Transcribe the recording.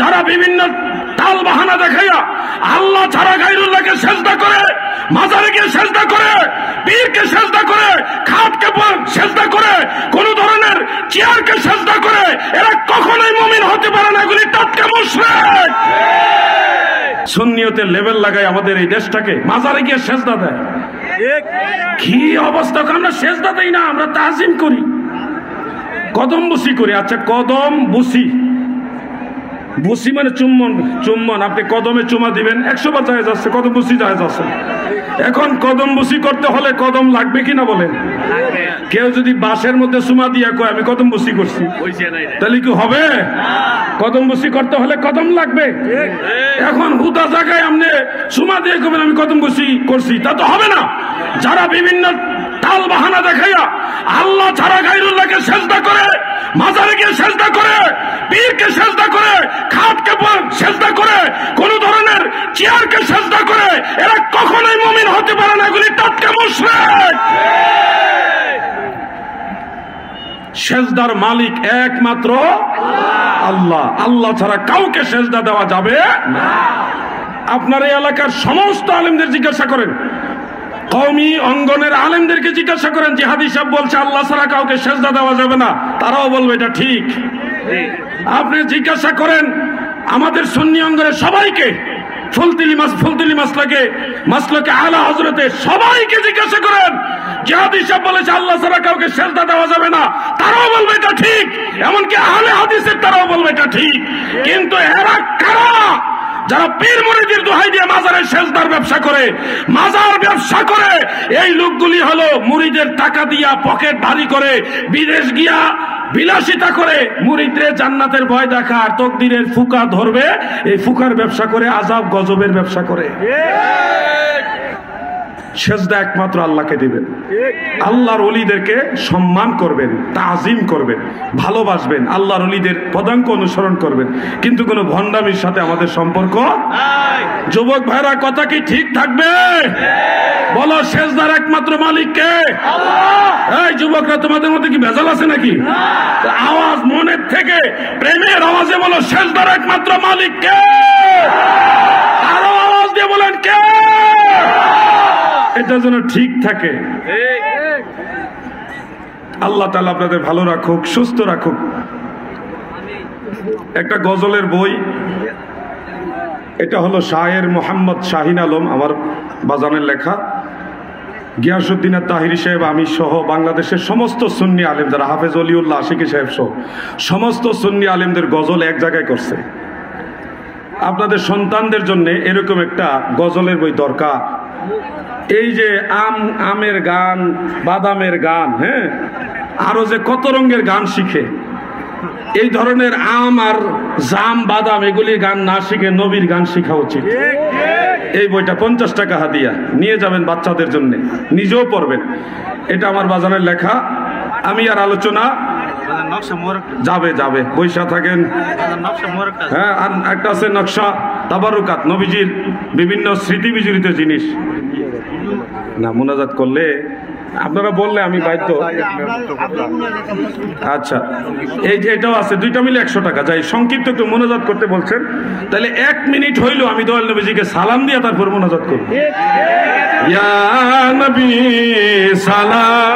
যারা বিভিন্ন টাল বাহানা দেখাইয়া আল্লাহ ছাড়া গাইরুল্লাহকে সেজদা করে মাজারে গিয়ে সেজদা করে, পীরকে সেজদা করে, খাটকে সেজদা করে, কোন ধরনের চেয়ারকে সেজদা করে, এরা কখনোই মমিন হতে পারে না, এগুলি টাটকা মুশরিক। সুন্নিয়তের লেভেল লাগায় আমাদের এই দেশটাকে, মাজারে গিয়ে সেজদা দেয়। কি অবস্থা আমরা সেজদা দেই না, আমরা তাজিম করি। কদম বুসি করি আচ্ছা কদম বুসি। বুসি মানে চুম্বন চুম্বন। আপনি কদমে চুমা দিবেন। একশো বার জায়েজ আছে কদম বুসি জায়েজ আছে? এখন কদম বুসি করতে হলে কদম লাগবে কিনা বলেন? কেউ যদি বাসের মধ্যে চুমা দিয়া কয় আমি কদম বুসি করছি। তাহলে কি হবে? কদম বুসি করতে হলে কদম লাগবে। এখন হুদা জায়গায় আপনি চুমা দিয়ে কবেন আমি কদম বুসি করছি। তা তো হবে না। যারা বিভিন্ন টাল বাহানা দেখাইয়া আল্লাহ ছাড়া গাইরুল্লাহকে সেজদা করে মাজারে গিয়ে সেজদা করে, পীরকে সেজদা করে খাটকে সেজদা করে, কোন ধরনের চেয়ারকে সেজদা করে, এরা কখনোই মমিন হতে পারে না, এগুলি টাটকা মুশরিক। সেজদার মালিক একমাত্র আল্লাহ। আল্লাহ ছাড়া কাউকে সেজদা দেওয়া যাবে না। আপনার এই এলাকার সমস্ত আলেমদের জিজ্ঞাসা করেন কওমি অঙ্গনের আলেমদেরকে জিজ্ঞাসা করেন যে হাদিস বলছে, আল্লাহ ছাড়া কাউকে সেজদা দেওয়া যাবে না। তারাও বলবে, এটা ঠিক। আপনি জিজ্ঞাসা করেন, আমাদের সুন্নি অঙ্গনের সবাইকে, ফুলতিলি মাস ফুলতিলি মাসলাকে মাসলাকে আলা হজরতে সবাইকে জিজ্ঞাসা করেন। যে হাদিস সাহেব বলেছে, আল্লাহ ছাড়া কাউকে সেজদা দেওয়া যাবে না। তারাও বলবে, এটা ঠিক। এমনকি আহলে হাদিসের তারাও বলবে, এটা ঠিক। কিন্তু এরা কারা? যারা পীর মুরিদের দোহাই দিয়ে মাজারের সেজদার ব্যবসা করে, মাজার ব্যবসা করে, এই লোকগুলি হলো মুরিদের টাকা দিয়া পকেট ভারী করে, বিদেশ গিয়া বিলাসিতা করে মুরিদরে জান্নাতের ভয় দেখা আর তকদিরের ফুকা ধরবে, এই ফুকার ব্যবসা করে আজাব গজবের ব্যবসা করে। সেজদা একমাত্র আল্লাহকে দিবেন। আল্লাহর অলিদেরকে সম্মান করবেন তাজিম করবেন ভালোবাসবেন আল্লাহর অলিদের পদাঙ্ক অনুসরণ করবেন। কিন্তু কোনো ভণ্ডামির সাথে আমাদের সম্পর্ক যুবক ভাইরা কথা কি ঠিক থাকবে? বলো শেষদার একমাত্র মালিককে এই যুবকরা তোমাদের মধ্যে কি ভেজাল আছে নাকি? আওয়াজ মনের থেকে প্রেমের আওয়াজে বলো শেষদার একমাত্র মালিককে আরও আওয়াজ দিয়ে বলেন কে? এটা যেন ঠিক থাকে। আল্লাহ তালা আপনাদের ভালো রাখুক সুস্থ রাখুক। একটা গজলের বই এটা হলো শাহের মোহাম্মদ শাহিন আলম আমার বাজানের লেখা। গিয়াসুদ্দিন তাহিরি সাহেব আমি সহ বাংলাদেশের সমস্ত সুন্নি আলেম যারা হাফেজ অলিউল্লাহ আশিকি সাহেব সহ সমস্ত সুন্নি আলেমদের গজল এক জায়গায় করছে। আপনাদের সন্তানদের জন্য এরকম একটা গজলের বই দরকার। এই যে আম আমের গান বাদামের গান হ্যাঁ? আরও যে কত রঙের গান শিখে। এই ধরনের আম আর জাম বাদাম এগুলির গান না শিখে নবীর গান শেখা উচিত। এই বইটা পঞ্চাশ টাকা হাদিয়া। নিয়ে যাবেন বাচ্চাদের জন্য। নিজেও পড়বেন। এটা আমার বাজারের লেখা। আমি আর আলোচনা যাবে যাবে। বৈশা থাকেন। হ্যাঁ আর একটা আছে নকশা। তাবারুকাত, নবীজির বিভিন্ন স্মৃতি বিজড়িত জিনিস। না, মোনাজাত করলে, আপনারা বললে আমি বাধ্য। আচ্ছা এই যে এটাও আছে, দুইটা মিলে একশো টাকা। যাই, সংক্ষিপ্ত একটু মোনাজাত করতে বলছেন। তাহলে এক মিনিট হইল, আমি দোয়াল নবীজিকে সালাম দিয়ে তারপর মোনাজাত করব। সালাম